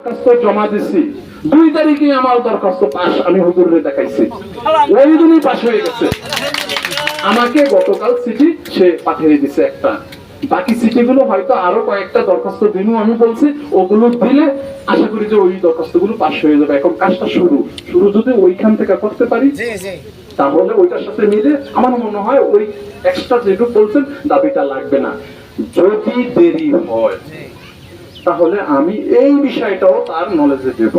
দরখাস্ত জমা দিছি। দুই তারিখে আমার দরখাস্ত পাস আমি হুজুরে দেখাইছি। ওই দিনই পাস হয়ে গেছে। আমাকে গতকাল চিঠি সে পাঠিয়ে দিছে একটা। বাকি চিঠিগুলো হয়তো আরও কয়েকটা দরখাস্ত দিনও আমি বলছি ওগুলো দিলে আশা করি যে ওই পাস হয়ে যাবে। এখন কাজটা শুরু। শুরু যদি ওইখান থেকে করতে পারি তাহলে ওইটার সাথে মিলে আমার মনে হয় ওই এক্সট্রা যেটুকু বলছেন দাবিটা লাগবে না। যদি দেরি হয় তাহলে আমি এই বিষয়টাও তার নলেজে দেব।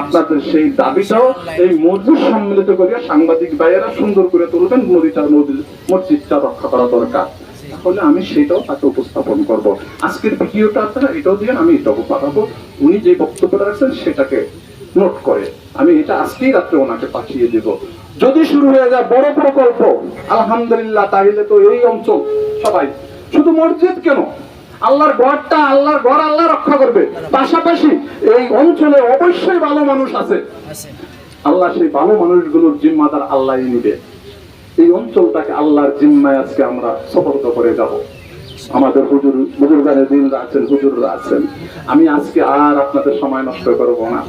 আপনাদের সেই দাবিটাও এই মজুর সম্মিলিত করিয়া সাংবাদিক ভাইয়েরা সুন্দর করে তুলবেন, নদীটা নদী মসজিদটা রক্ষা করা দরকার। তাহলে আমি সেটাও তাকে উপস্থাপন করব। আজকের ভিডিওটা আপনারা এটাও দিয়ে আমি এটাও পাঠাবো। উনি যে বক্তব্যটা রাখছেন সেটাকে নোট করে। আমি এটা আজকেই রাত্রে ওনাকে পাঠিয়ে দেব। যদি শুরু হয়ে যায় বড় প্রকল্প, আলহামদুলিল্লাহ, তাহলে তো এই অঞ্চল সবাই, শুধু মসজিদ কেন? আল্লাহর ঘরটা আল্লাহর ঘর আল্লাহ রক্ষা করবে। পাশাপাশি এই অঞ্চলে অবশ্যই ভালো মানুষ আছে। আল্লাহ সেই ভালো মানুষগুলোর জিম্মাদার আল্লাহ নিবে। এই অঞ্চলটাকে আল্লাহর জিম্মায় আজকে আমরা সফর্দ করে যাব। আমাদের হুজুর হুজুরগানে দিনরা আছেন হুজুররা আছেন। আমি আজকে আর আপনাদের সময় নষ্ট করব না।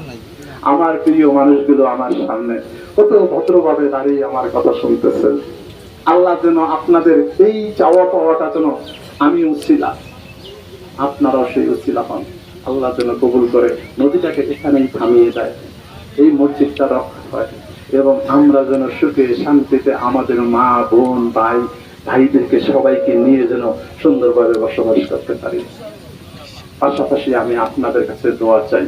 আমার প্রিয় মানুষগুলো আমার সামনে কত ভদ্রভাবে দাঁড়িয়ে আমার কথা শুনতেছেন। আল্লাহ যেন আপনাদের এই চাওয়া পাওয়াটা যেন আমি উচ্ছিলাম আপনারাও সেই উচিলা হন। আল্লাহ যেন কবুল করে নদীটাকে এখানেই থামিয়ে দেয়। এই মসজিদটা রক্ষা হয় এবং আমরা যেন সুখে শান্তিতে আমাদের মা বোন ভাই ভাইদেরকে সবাইকে নিয়ে যেন সুন্দরভাবে বসবাস করতে পারি। পাশাপাশি আমি আপনাদের কাছে দোয়া চাই।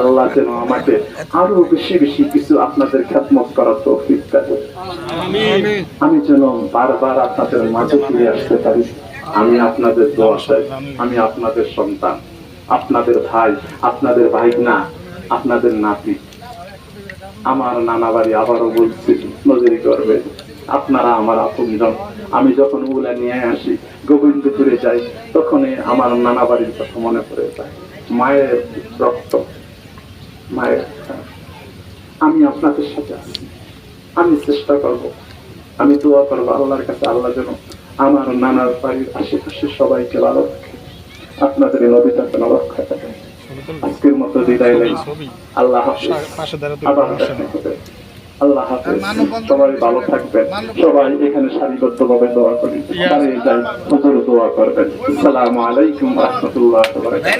আল্লাহ যেন আমাকে আরও বেশি বেশি কিছু আপনাদের খ্যাতমত করার তৌফিক দেয় আমি যেন বারবার আপনাদের মাঝে ফিরে আসতে পারি। আমি আপনাদের দোয়া আমি আপনাদের সন্তান, আপনাদের ভাই আপনাদের ভাই না আপনাদের নাতি। আমার নানা বাড়ি আবারও বলছি, নজরি করবে। আপনারা আমার আপনজন। আমি যখন ওগুলা নিয়ে আসি, গোবিন্দপুরে যাই, তখনই আমার নানা বাড়ির কথা মনে পড়ে যায়। মায়ের রক্ত, মায়ের আমি আপনাদের সাথে আছি। আমি চেষ্টা করব। আমি দোয়া করব আল্লাহর কাছে, আল্লাহ যেন আমার নানার বাড়ির আশেপাশে সবাইকে ভালো রাখে। আপনাদের এই নদীটা যেন রক্ষা থাকে আজকের মতো বিদায় নেই আল্লাহ আবার দেখা হবে। আল্লাহ হাফিজ। সবাই ভালো থাকবেন। সবাই এখানে সারিবদ্ধ ভাবে দোয়া করি যাই হুজুর দোয়া করবেন। সালাম আলাইকুম রহমতুল্লাহ